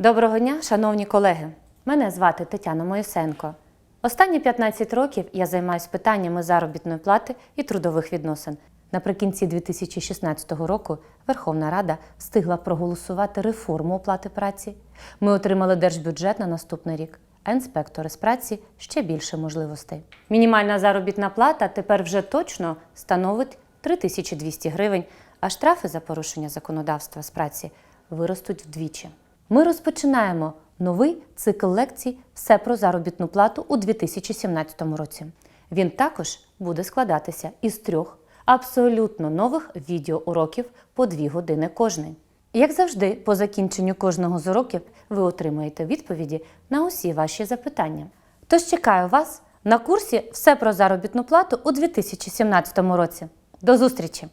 Доброго дня, шановні колеги. Мене звати Тетяна Моїсенко. Останні 15 років я займаюся питаннями заробітної плати і трудових відносин. Наприкінці 2016 року Верховна Рада встигла проголосувати реформу оплати праці. Ми отримали держбюджет на наступний рік, а інспектори з праці ще більше можливостей. Мінімальна заробітна плата тепер вже точно становить 3200 гривень, а штрафи за порушення законодавства з праці виростуть вдвічі. Ми розпочинаємо новий цикл лекцій Все про заробітну плату у 2017 році. Він також буде складатися із трьох абсолютно нових відеоуроків по дві години кожний. Як завжди, по закінченню кожного з уроків ви отримаєте відповіді на усі ваші запитання. Тож чекаю вас на курсі Все про заробітну плату у 2017 році. До зустрічі!